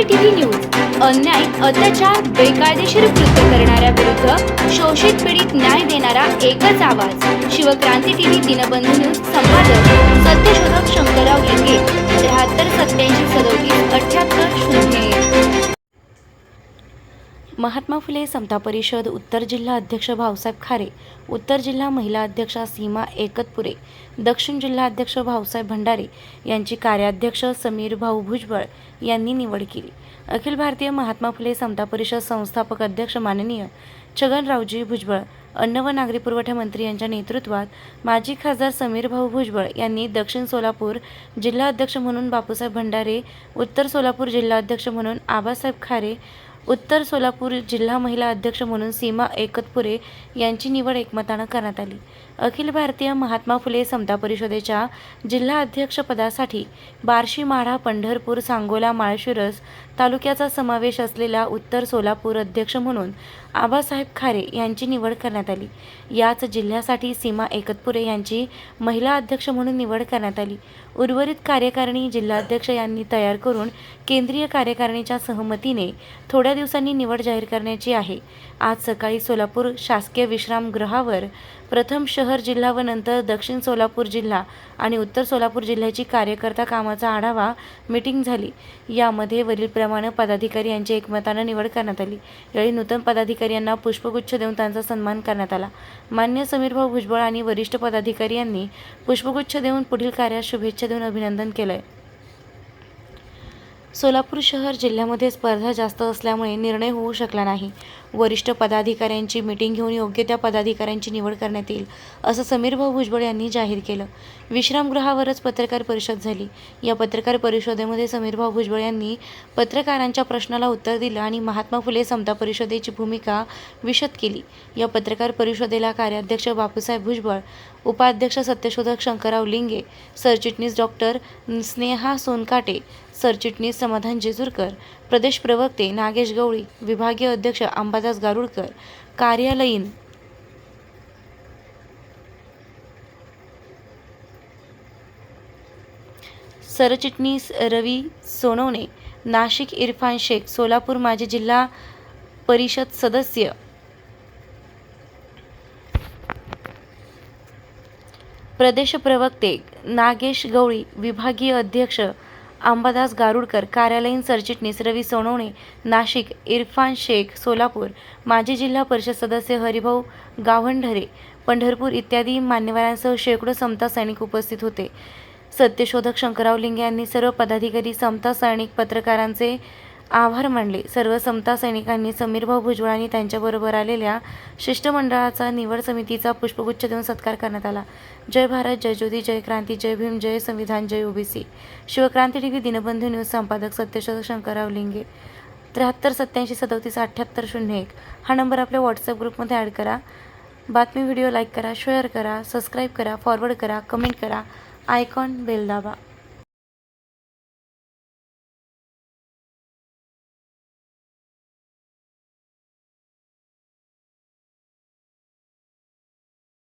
क्रांती TV news अन्याय अत्याचार बेकायदेशीर कृत्य करणाऱ्या विरुद्ध शोषित पीडित न्याय देणारा एकच आवाज. शिवक्रांती टीव्ही दिनबंधू न्यूज संपादक सत्यशोधक शंकरराव लिंगे त्र्याहत्तर सत्याऐंशी सदोतीस अठ्याहत्तर शून्य महात्मा फुले समता परिषद उत्तर जिल्हा अध्यक्ष भाऊसाहेब खारे उत्तर जिल्हा महिला अध्यक्षा सीमा एकतपुरे दक्षिण जिल्हा अध्यक्ष भाऊसाहेब भंडारे यांची कार्याध्यक्ष समीर भाऊ भुजबळ यांनी निवड केली. अखिल भारतीय महात्मा फुले समता परिषद संस्थापक अध्यक्ष माननीय छगनरावजी भुजबळ अन्न व नागरी पुरवठा मंत्री यांच्या नेतृत्वात माजी खासदार समीर भाऊ भुजबळ यांनी दक्षिण सोलापूर जिल्हा अध्यक्ष म्हणून बापूसाहेब भंडारे उत्तर सोलापूर जिल्हा अध्यक्ष म्हणून आबासाहेब खारे उत्तर सोलापूर जिल्हा महिला अध्यक्ष म्हणून सीमा एकतपुरे यांची निवड एकमतानं करण्यात आली. अखिल भारतीय महात्मा फुले समता परिषदेच्या जिल्हा अध्यक्षपदासाठी बार्शी माढा पंढरपूर सांगोला माळशिरस तालुक्याचा समावेश असलेला उत्तर सोलापूर अध्यक्ष म्हणून आबासाहेब खारे यांची निवड करण्यात आली. याच जिल्ह्यासाठी सीमा एकतपुरे यांची महिला अध्यक्ष म्हणून निवड करण्यात आली. उर्वरित कार्यकारिणी जिल्हाध्यक्ष यांनी तयार करून केंद्रीय कार्यकारिणीच्या सहमतीने थोड्या दिवसांनी निवड जाहीर करण्याची आहे. आज सकाळी सोलापूर शासकीय विश्रामगृहावर प्रथम शहर जिल्हा व नंतर दक्षिण सोलापूर जिल्हा आणि उत्तर सोलापूर जिल्ह्याची कार्यकर्ता कामाचा आढावा मीटिंग झाली. यामध्ये वरीलप्रमाणे पदाधिकारी यांची एकमतानं निवड करण्यात आली. यावेळी नूतन पदाधिकारी यांना पुष्पगुच्छ देऊन त्यांचा सन्मान करण्यात आला. मान्य समीरभाऊ भुजबळ आणि वरिष्ठ पदाधिकारी यांनी पुष्पगुच्छ देऊन पुढील कार्यास शुभेच्छा देऊन अभिनंदन केलं आहे सोलापूर शहर जिल्ह्यामध्ये स्पर्धा जास्त असल्यामुळे निर्णय होऊ शकला नाही. वरिष्ठ पदाधिकाऱ्यांची मिटिंग घेऊन योग्य त्या पदाधिकाऱ्यांची निवड करण्यात येईल असं समीरभाऊ भुजबळ यांनी जाहीर केलं. विश्रामगृहावरच पत्रकार परिषद झाली. या पत्रकार परिषदेमध्ये समीरभाऊ भुजबळ यांनी पत्रकारांच्या प्रश्नाला उत्तर दिलं आणि महात्मा फुले समता परिषदेची भूमिका विशद केली. या पत्रकार परिषदेला कार्याध्यक्ष बापूसाहेब भुजबळ उपाध्यक्ष सत्यशोधक शंकरराव लिंगे सरचिटणीस डॉक्टर स्नेहा सोनकाटे सरचिटणीस समाधान जेजूरकर प्रदेश प्रवक्ते नागेश गवळी विभागीय अध्यक्ष अंबादास गारुडकर कार्यालयीन सरचिटणीस रवी सोनवणे नाशिक इरफान शेख सोलापूर माजी जिल्हा परिषद सदस्य. प्रदेश प्रवक्ते नागेश गवळी विभागीय अध्यक्ष अंबादास गारुडकर कार्यालयीन सरचिटणीस रवी सोनवणे नाशिक इरफान शेख सोलापूर माजी जिल्हा परिषद सदस्य हरिभाऊ गावंढरे पंढरपूर इत्यादी मान्यवरांसह शेकडो समता सैनिक उपस्थित होते. सत्यशोधक शंकरराव लिंगे यांनी सर्व पदाधिकारी समता सैनिक पत्रकारांचे आभार मानले. सर्व समता सैनिकांनी समीरभाऊ भुजबळ आणि त्यांच्याबरोबर आलेल्या शिष्टमंडळाचा निवड समितीचा पुष्पगुच्छ देऊन सत्कार करण्यात आला. जय भारत जय ज्योती जय क्रांती जय भीम जय संविधान जय OBC. Shivkranti TV Dinbandhu news संपादक सत्यशोधक शंकरराव लिंगे. त्र्याहत्तर सत्याऐंशी सदोतीस अठ्ठ्याहत्तर शून्य एक. हा नंबर आपल्या व्हॉट्सअप ग्रुपमध्ये ॲड करा. बातमी व्हिडिओ लाईक करा शेअर करा सबस्क्राईब करा फॉरवर्ड करा कमेंट करा. आयकॉन बेल दाबा.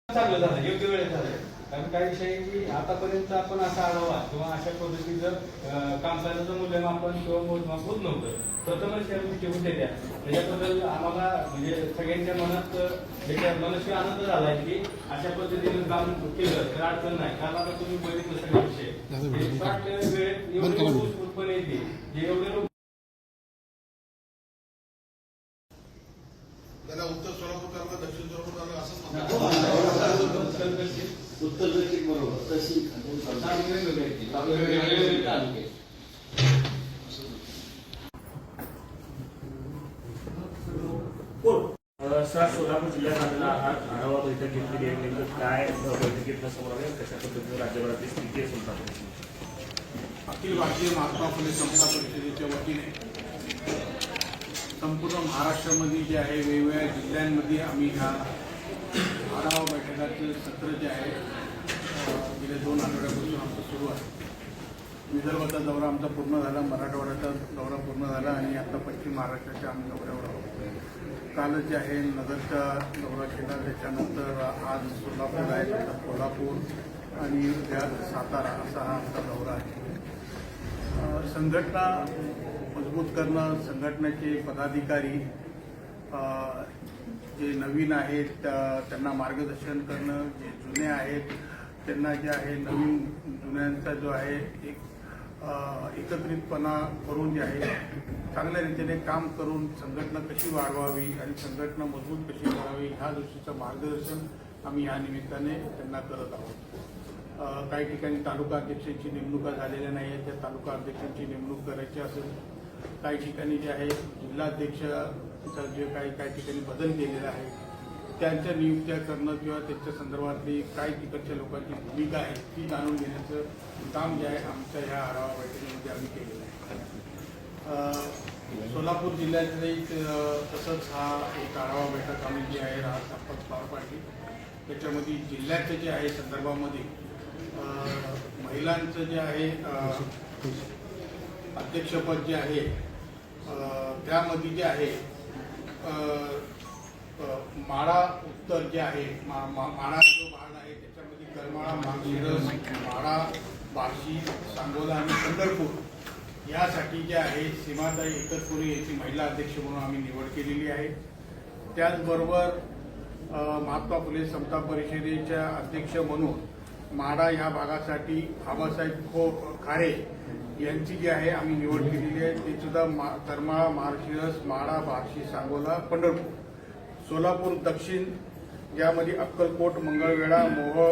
चांगलं झालं योग्य वेळेत झालं. कारण काही विषय की आतापर्यंत आपण असा आढावा किंवा अशा पद्धतीचं अं, काम करण्याचं मूल्यमापन किंवा मोजमाप होत नव्हतं प्रथमच या गोष्टी होत्या त्या त्याच्याबद्दल आम्हाला म्हणजे सगळ्यांच्या मनात त्याच्या मनस्वी आनंद झालाय की अशा पद्धतीने काम केलं तर अडचण नाही. कारण आता तुम्ही बघितलं सगळे विषय. वेळेत एवढे उत्पन्न येते जे एवढे लोक त्याला उत्तर सोलापूर तालुका दक्षिण सोलापूर तालुका असंच म्हणतात उत्तर दक्षिण बरोबर तशी सर सोलापूर जिल्ह्यात आलेला आहात आढावा बैठक घेतलेली आहे. नेमकं काय अ, समोर आहे कशा पद्धतीने राज्यभरातली स्थिती आहे सोलापूरची? अखिल भारतीय महात्मा फुले समता परिषदेच्या वतीने संपूर्ण महाराष्ट्रामध्ये जे आहे वेगवेगळ्या जिल्ह्यांमध्ये आम्ही ह्या आढावा बैठकाचे सत्र जे आहे गेल्या दोन आठवड्यापासून आमचं सुरू आहे. विदर्भाचा दौरा आमचा पूर्ण झाला मराठवाड्याचा दौरा पूर्ण झाला आणि आता पश्चिम महाराष्ट्राच्या आम्ही दौऱ्यावर आहोत. कालच जे आहे नगरचा दौरा केला. त्याच्यानंतर आज सोलापूर आहे नंतर कोल्हापूर आणि उद्या सातारा असा हा आमचा दौरा आहे. संघटना मजबूत करणं संघटनेचे पदाधिकारी जे नवीन आहेत त्यांना मार्गदर्शन करणं जे जुने आहेत त्यांना जे आहे नवीन जुन्यांचा जो आहे एक एकत्रितपणा करून जे आहे चांगल्या रीतीने काम करून संघटना कशी वाढवावी आणि संघटना मजबूत कशी करावी ह्या दृष्टीचं मार्गदर्शन आम्ही या निमित्ताने त्यांना करत आहोत. काही ठिकाणी तालुका अध्यक्षांची नेमणुका झालेल्या नाही आहेत त्या तालुका अध्यक्षांची नेमणूक करायची असेल काही ठिकाणी जे आहे जिल्हाध्यक्षाचा जे काही काही ठिकाणी बदल केलेला आहे त्यांच्या नियुक्त्या करणं किंवा त्यांच्या संदर्भातली काय तिकडच्या लोकांची भूमिका आहे ती जाणून घेण्याचं काम जे आहे आमच्या ह्या आढावा बैठकीमध्ये आम्ही केलेलं आहे. सोलापूर जिल्ह्यातले तसंच हा एक आढावा बैठक आम्ही जी आहे राहत आपण पार पाडली त्याच्यामध्ये जिल्ह्याचे जे आहे संदर्भामध्ये महिलांचं जे आहे अध्यक्षपद जे आहे त्यामध्ये जे आहे माळा उत्तर जे आहे मा- मा- माळा जो भाग आहे त्याच्यामध्ये करमाळा मागशिरस माळा बार्शी सांगोला आणि पंढरपूर यासाठी जे आहे सीमाताई एकतपुरी याची महिला अध्यक्ष म्हणून आम्ही निवड केलेली आहे. त्याचबरोबर महात्मा फुले समता परिषदेच्या अध्यक्ष म्हणून माडा या भागासाठी आबासाहेब खो खारे यांची जी आहे आम्ही निवड केलेली आहे. ते सुद्धा मा करमाळा मार्शिरस माडा बार्शी सांगोला पंढरपूर. सोलापूर दक्षिण यामध्ये अक्कलकोट मंगळवेढा मोहोळ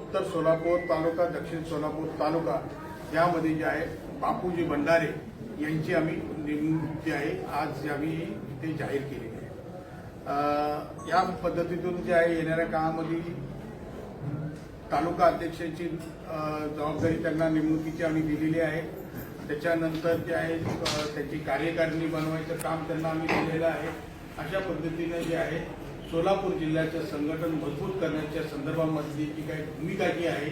उत्तर सोलापूर तालुका दक्षिण सोलापूर तालुका यामध्ये जे आहे बापूजी भंडारे यांची आम्ही नेमणूक जी आहे. आज आम्ही इथे जाहीर केलेली आहे. या पद्धतीतून जे आहे येणाऱ्या काळामध्ये तालुका अध्यक्षांची जबाबदारी त्यांना नेमणुकीची आम्ही दिलेली आहे. त्याच्यानंतर जे आहे त्याची कार्यकारिणी बनवायचं काम त्यांना आम्ही दिलेलं आहे. अशा पद्धतीने जे आहे सोलापूर जिल्ह्याचं संघटन मजबूत करण्याच्या संदर्भामधली जी काही भूमिका जी आहे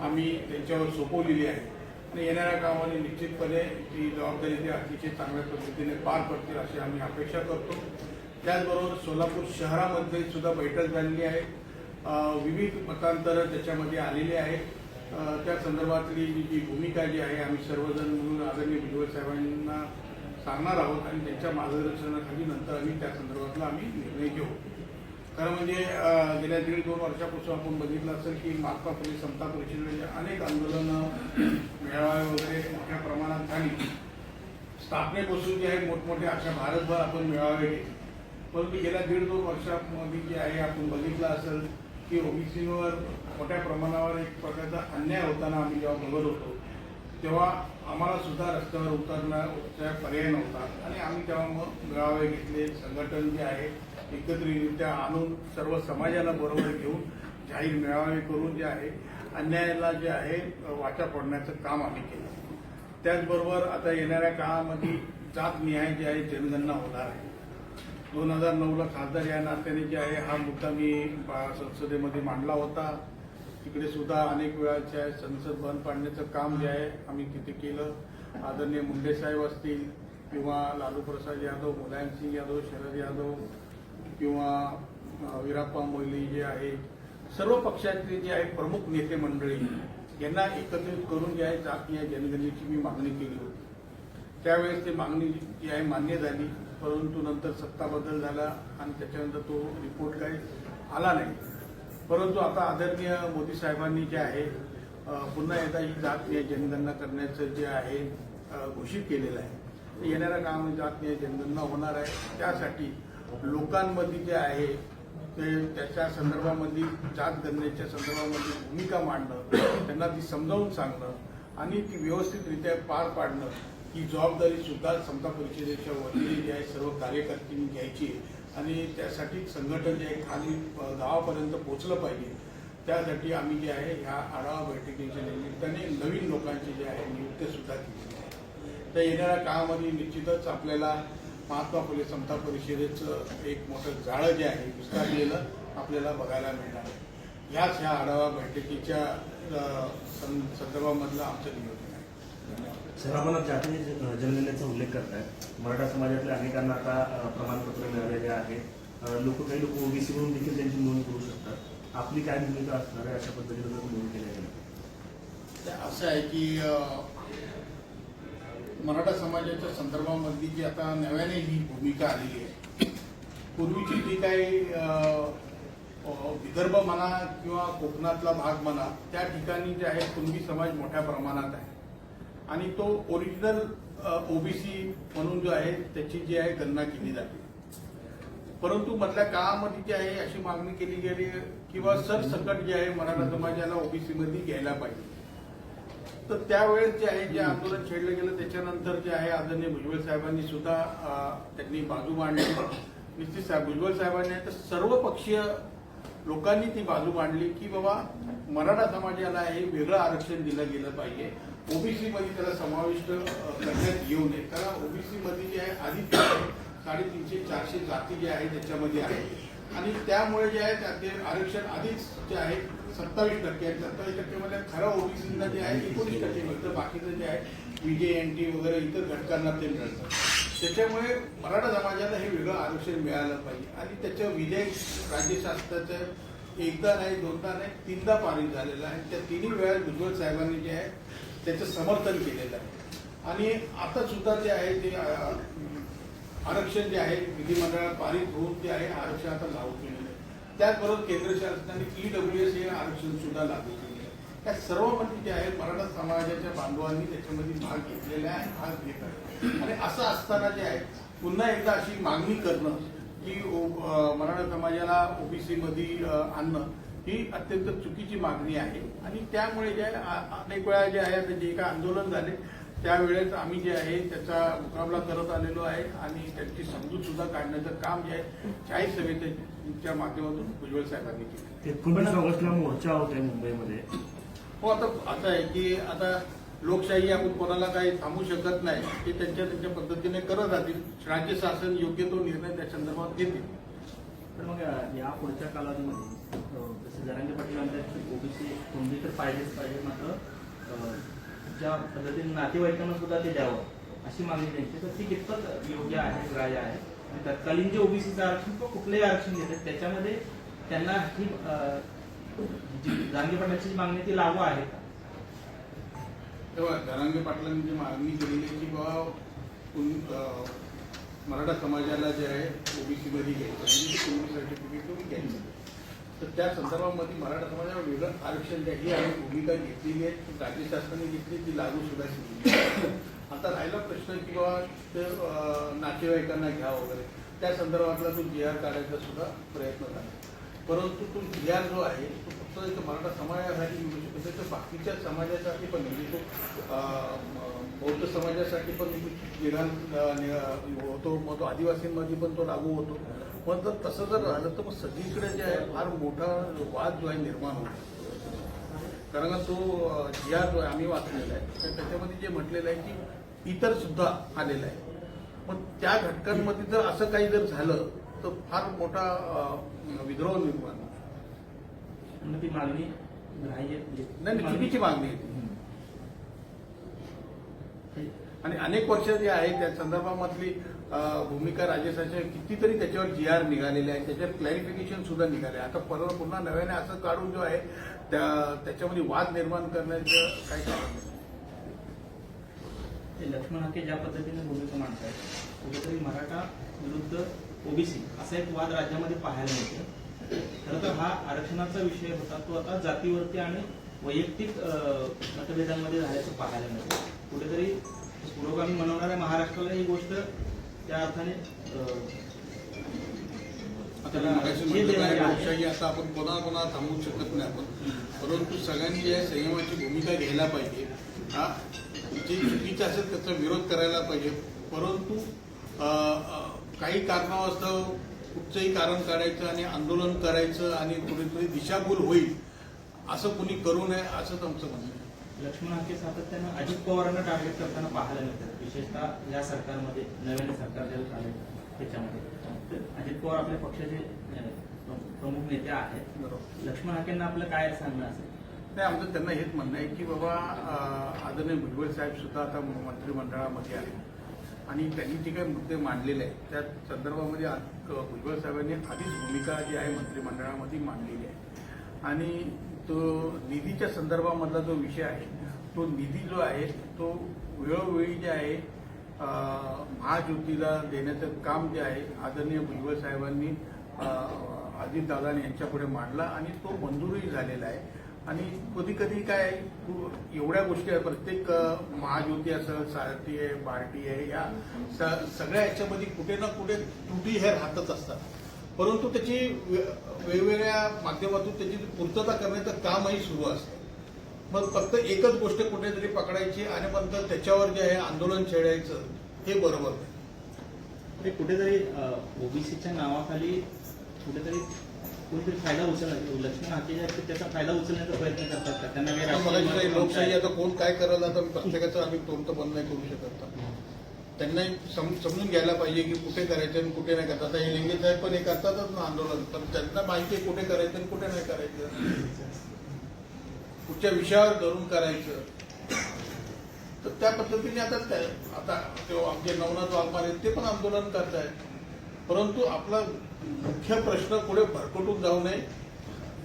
आम्ही त्यांच्यावर सोपवलेली आहे. आणि येणाऱ्या कामाने निश्चितपणे ती जबाबदारी ती अतिशय चांगल्या पद्धतीने पार पडतील अशी आम्ही अपेक्षा करतो. त्याचबरोबर सोलापूर शहरामध्ये सुद्धा बैठक झालेली आहे. विविध मतांतरं त्याच्यामध्ये आलेले आहेत त्या संदर्भातली जी जी भूमिका जी आहे आम्ही सर्वजण म्हणून आदरणीय भुजबळ साहेबांना सांगणार आहोत आणि त्यांच्या मार्गदर्शनाखाली नंतर आम्ही त्या संदर्भातला आम्ही निर्णय घेऊ. खरं म्हणजे गेल्या दीड दोन वर्षापासून आपण बघितलं असेल की महात्मा फुले समता परिषदेचे अनेक आंदोलनं मेळावे वगैरे मोठ्या प्रमाणात झाली. स्थापनेपासून जे आहे मोठमोठे अशा भारतभर आपण मेळावे घेतले. परंतु गेल्या दीड दोन वर्षामध्ये जे आहे आपण बघितलं असेल की ओबीसीवर मोठ्या प्रमाणावर एक प्रकारचा अन्याय होताना आम्ही जेव्हा बघत होतो तेव्हा आम्हाला सुद्धा रस्त्यावर उतरण्याचा पर्याय नव्हता. आणि आम्ही तेव्हा मग मेळावे घेतले संघटन जे आहे एकत्रितरित्या आणून सर्व समाजाला बरोबर घेऊन जाहीर मेळावे करून जे आहे अन्यायाला जे आहे वाचा फोडण्याचं काम आम्ही केलं. त्याचबरोबर आता येणाऱ्या काळामध्ये जात न्याय जे आहे जनगणना होणार आहे. दोन हजार नऊला खासदार या नात्याने जे आहे हा मुद्दा मी बा- संसदेमध्ये मांडला होता. तिकडे सुद्धा अनेक वेळाचे आहे. संसद बंद पाडण्याचं काम जे आहे आम्ही तिथे केलं. आदरणीय मुंडे साहेब असतील किंवा लालू प्रसाद यादव मुलायमसिंग यादव शरद यादव किंवा अ, वीराप्पा मोईली जे आहे सर्व पक्षातले जे आहे प्रमुख नेते मंडळी यांना एकत्रित करून जे आहे जातीय जनगणनेची मी मागणी केली होती. त्यावेळेस ती मागणी जी आहे मान्य झाली परंतु नंतर सत्ता बदल झाला आणि त्याच्यानंतर तो रिपोर्ट काही आला नाही. परंतु आता आदरणीय मोदी साहेबांनी जे आहे पुन्हा एकदा ही जातीय जनगणना करण्याचं जे आहे घोषित केलेलं आहे येणाऱ्या काम जातीय जनगणना होणार आहे त्यासाठी लोकांमध्ये जे आहे ते त्याच्या संदर्भामध्ये जात गणनेच्या संदर्भामध्ये भूमिका मांडणं त्यांना ती समजावून सांगणं आणि ती व्यवस्थितरित्या पार पाडणं ही जबाबदारी सुद्धा समता परिषदेच्या वतीने जी आहे सर्व कार्यकर्त्यांनी घ्यायची आहे. आणि त्यासाठी संघटन जे आहे खाली गावापर्यंत पोहोचलं पाहिजे. त्यासाठी आम्ही जे आहे ह्या आढावा बैठकीच्या निमित्ताने नवीन लोकांची जे आहे नियुक्तीसुद्धा केली आहे. तर येणाऱ्या काळामध्ये निश्चितच आपल्याला महात्मा फुले समता परिषदेचं एक मोठं जाळं जे आहे विस्तारलेलं आपल्याला बघायला मिळणार आहे. ह्याच ह्या आढावा बैठकीच्या सं- संदर्भामधलं आमचं नियोजन आहे. सर आपण जाती जनगणनेचा उल्लेख करताय मराठा समाजातल्या अनेकांना आता प्रमाणपत्र मिळालेले आहे. लोक काही लोक ओबीसी म्हणून देखील त्यांची नोंद करू शकतात. आपली काय भूमिका असणार आहे अशा पद्धतीने जर नोंद केल्या गेल्या तर असं आहे की मराठा समाजाच्या संदर्भामधली जी आता नव्याने ही भूमिका आलेली आहे पूर्वीची जी काही विदर्भ म्हणा किंवा कोकणातला भाग म्हणा त्या ठिकाणी जे आहे कुणबी समाज मोठ्या प्रमाणात आहे. आणि तो ओरिजिनल ओबीसी म्हणून जो आहे त्याची जी आहे गणना केली जाते. परंतु मधल्या काळामध्ये जी आहे अशी मागणी केली गेली किंवा सरसकट जे आहे मराठा समाजाला ओबीसी मध्ये घ्यायला पाहिजे. तर त्यावेळेस जे आहे जे आंदोलन छेडलं गेलं त्याच्यानंतर जे आहे आदरणीय भुजबळ साहेबांनी सुद्धा त्यांनी बाजू मांडली. निश्चित साहेब भुजबळ साहेबांनी तर सर्व पक्षीय लोकांनी ती बाजू मांडली की बाबा मराठा समाजाला हे वेगळं आरक्षण दिलं गेलं पाहिजे. ओबीसी मध्ये त्याला समाविष्ट करण्यात येऊ नये. कारण ओबीसी मध्ये जे आहे आधीच साडेतीनशे चारशे जाती जे आहे त्याच्यामध्ये आहे. आणि त्यामुळे जे आहे त्याचे आरक्षण आधीच जे आहे सत्तावीस टक्के आहे सत्तावीस टक्केमध्ये म्हणजे खरं ओबीसींना जे आहे एकोणीस टक्के मिळतं बाकीचं जे आहे विजे एन टी वगैरे इतर घटकांना ते मिळतं. त्याच्यामुळे मराठा समाजाला हे वेगळं आरक्षण मिळालं पाहिजे. आणि त्याचं विधेयक राज्यशास्त्राचं एकदा नाही दोनदा नाही तीनदा पारित झालेलं आहे. त्या तिन्ही वेळा भुजबळ साहेबांनी जे आहे त्याचं समर्थन केलेलं आहे. आणि आता सुद्धा जे आहे ते आरक्षण जे आहे विधिमंडळात पारित होऊन जे आहे आरक्षण आता लागू केलेलं आहे. त्याचबरोबर केंद्र शासनाने ईडब्ल्यू एस हे आरक्षण सुद्धा लागू केलेलं आहे. त्या सर्वमध्ये जे आहे मराठा समाजाच्या बांधवांनी त्याच्यामध्ये भाग घेतलेला आहे भाग घेत आहे आणि असं असताना जे आहे पुन्हा एकदा अशी मागणी करणं की ओ- मराठा समाजाला ओबीसीमध्ये आणणं ही अत्यंत चुकीची मागणी आहे. आणि त्यामुळे जे आहे अनेक वेळा जे आहे आता जे काय आंदोलन झाले त्यावेळेस आम्ही जे आहे त्याचा मुकाबला करत आलेलो आहे. आणि त्यांची समजूत सुद्धा काढण्याचं काम जे आहे शाही समितीच्या माध्यमातून भुजबळ साहेबांनी केलं. ऑगस्टला मोर्चा होतोय मुंबईमध्ये. हो आता असं आहे की आता लोकशाही आपण कोणाला काही थांबू शकत नाही ते त्यांच्या त्यांच्या पद्धतीने करत राहतील. राज्य शासन योग्य तो निर्णय त्या संदर्भात घेतील. तर मग या पुढच्या कालावधीमध्ये अं, जसं जरांगे पाटील म्हणतात ओबीसी कोणती तर पाहिजेच पाहिजे मात्र ज्या पद्धतीने नातेवाईकांना सुद्धा ते द्यावं अशी मागणी त्यांची. तर ती कितपत योग्य आहे ग्राह्य आहे? आणि तत्कालीन जे ओबीसीचं आरक्षण किंवा कुठलंही आरक्षण घेतात त्याच्यामध्ये त्यांना ही जी जरांगे पाटलांची जी मागणी ती लागू आहे का? तेव्हा धनांगे पाटलांनी जी मागणी केलेली की बाबा मराठा समाजाला जे आहे ओबीसी मध्ये घ्यायचं म्हणजे कुणबी सर्टिफिकेट तुम्ही घ्यायचं तर त्या संदर्भामध्ये मराठा समाजाला वेगळं आरक्षण द्या. ही आम्ही भूमिका घेतलेली आहे. राज्य शासनाने घेतली ती लागू सुद्धा केली आता राहिला प्रश्न की बाबा ते नातेवाईकांना घ्या वगैरे. त्या संदर्भातला तो जी आर काढायचा सुद्धा प्रयत्न झाला. परंतु तो जी जो आहे तो फक्त मराठा समाजासाठी निघू शकतो तर बाकीच्या समाजासाठी पण म्हणजे तो बौद्ध समाजासाठी पण विधान नि- होतो मग तो आदिवासींमध्ये पण तो लागू होतो. पण जर तसं जर राहिलं तर मग सगळीकडे जे आहे फार मोठा वाद जो आहे निर्माण होतो. कारण का तो जिया जो आहे आम्ही वाचलेला आहे तर त्याच्यामध्ये जे म्हटलेलं आहे की इतर सुद्धा आलेलं आहे. मग त्या घटकांमध्ये जर असं काही जर झालं तर फार मोठा विद्रोह निर्माण. ती मागणी म्हणजे नाही चुकीची मागणी आहे ती. हे- आणि अनेक वर्ष जे आहे त्या संदर्भामधली भूमिका राज्य कितीतरी त्याच्यावर जी आर निघालेले आहे त्याच्यावर क्लॅरिफिकेशन सुद्धा निघाले आता परत पुन्हा नव्याने असं काढून जो आहे त्या त्याच्यामध्ये वाद निर्माण करण्याचं काही कारण नाही. ते लक्ष्मण हाके ज्या पद्धतीने भूमिका मांडतायत कुठेतरी मराठा विरुद्ध ओबीसी असा एक वाद राज्यामध्ये पाहायला मिळतो खरं तर हा आरक्षणाचा विषय होता तो आता जातीवरती आणि वैयक्तिक मतभेदांमध्ये झाल्याचं पाहायला मिळतं कुठेतरी पुरोगामी मनवणाऱ्या महाराष्ट्राला ही गोष्ट त्या अर्थाने. लोकशाही आता आपण कोणा कोणा थांबवू शकत नाही आपण. परंतु सगळ्यांनी आहे संयमाची भूमिका घ्यायला पाहिजे. हा जे चुकीचं असेल त्याचा विरोध करायला पाहिजे. परंतु काही कारणास्तव कुठचंही कारण काढायचं आणि आंदोलन करायचं आणि कुठेतरी दिशाभूल होईल असं कुणी करू नये असंच आमचं म्हणणं आहे. लक्ष्मण हाके सातत्यानं अजित पवारांना टार्गेट करताना पाहायला मिळतात विशेषतः या सरकारमध्ये नव्याने सरकार ज्यावेळेस आले त्याच्यामध्ये. तर अजित पवार आपल्या पक्षाचे प्रमुख नेते आहेत. बरोबर. लक्ष्मण हाकेंना आपलं काय सांगणं असेल? नाही आमचं त्यांना हेच म्हणणं आहे की बाबा आदरणीय भुजबळ साहेब सुद्धा आता मंत्रिमंडळामध्ये आहेत. आणि त्यांनी जे काही मुद्दे मांडलेले आहेत त्या संदर्भामध्ये आ- भुजबळ साहेबांनी आधीच भूमिका जी आहे मंत्रिमंडळामध्ये मांडलेली आहे. आणि तो निधीच्या संदर्भामधला जो विषय आहे तो निधी जो आहे तो वेळोवेळी जे आहे महाज्योतीला देण्याचं काम जे आहे आदरणीय भुजबळ साहेबांनी अजितदादा दादाने यांच्यापुढे मांडला आणि तो मंजूरही झालेला आहे. आणि कधी कधी काय एवढ्या गोष्टी आहेत प्रत्येक महाज्योती असेल सारथी आहे बार्टी आहे या स- सगळ्या याच्यामध्ये कुठे ना कुठे त्रुटी हे राहतच असतात. परंतु त्याची वे- वेगवेगळ्या माध्यमातून त्याची पूर्तता करण्याचं कामही सुरू असतं. मग फक्त एकच गोष्ट कुठेतरी पकडायची आणि नंतर त्याच्यावर जे आहे आंदोलन छेडायचं हे बरोबर नाही. कुठेतरी ओबीसीच्या नावाखाली कुठेतरी कोणीतरी फायदा उचलला लक्ष्मण हाके त्याचा फायदा उचलण्याचा प्रयत्न करतात का? त्यांना काही राजकीय लोकशाही आता कोण काय करायला आता प्रत्येकाचं आम्ही तोंड तर बंद नाही करू शकत ना. त्यांना सम- समजून घ्यायला पाहिजे की कुठे करायचं आणि कुठे नाही करायचं आता हे लिंगे साहेब पण हे करतातच ना आंदोलन पण त्यांना माहिती आहे कुठे करायचं आणि कुठे नाही करायचं. कुठच्या विषयावर धरून करायचं. तर त्या पद्धतीने आता त्या- आता ते आमचे नवनाथ वाघमारे ते पण आंदोलन करतायत. परंतु आपला मुख्य प्रश्न पुढे भरकटून जाऊ नये.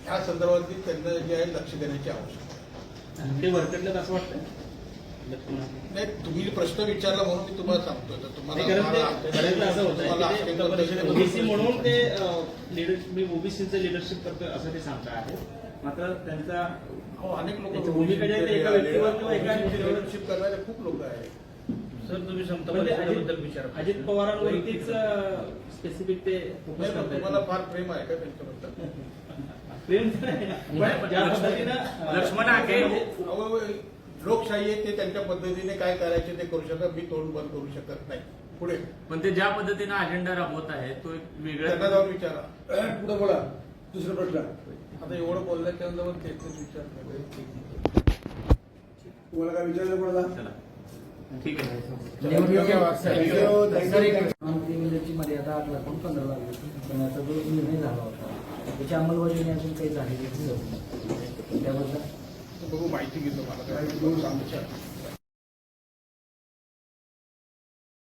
ह्या संदर्भातली त्यांना जे आहे लक्ष देण्याची आवश्यकता आहे. ते भरकटलेत असं वाटतं. नाही तुम्ही प्रश्न विचारला म्हणून मी तुम्हाला सांगतोय. तुम्हाला ओबीसी म्हणून ते लिडरशिप मी ओबीसीचं लिडरशिप करतोय असं ते सांगता आहे. मात्र त्यांचा अनेक लोक भूमिका एका व्यक्तीवर किंवा एका लिडरशिप करणारे खूप लोक आहेत. सर तुम्ही म्हणजे परिषदेबद्दल अजित विचारा अजित पवारांवरतीच स्पेसिफिक ते फोकस तुम्हाला फार प्रेम आहे का त्यांच्याबद्दल? प्रेम नाही. पण ज्या पद्धतीनं अं, लक्ष्मण लोकशाही आहे ते त्यांच्या पद्धतीने काय करायचे ते करू शकतात मी तोंड बंद करू शकत नाही. पुढे. पण ते ज्या पद्धतीने अजेंडा राबवत आहे तो एक त्यांना वेगळ्या जाऊन विचारा. पुढे बोला. दुसरा प्रश्न. आता एवढं बोलल्याच्या मग तेच विचार तुम्हाला काय विचारायचं पडला? चला. ठीक आहे. मिलची मर्यादा आठ लाखून पंधरा लाख पण आता जो निर्णय झाला होता त्याची अंमलबजावणी अजून काही झालेली नाही त्याबद्दल बघू माहिती घेतो मला. काय सांगू शकत.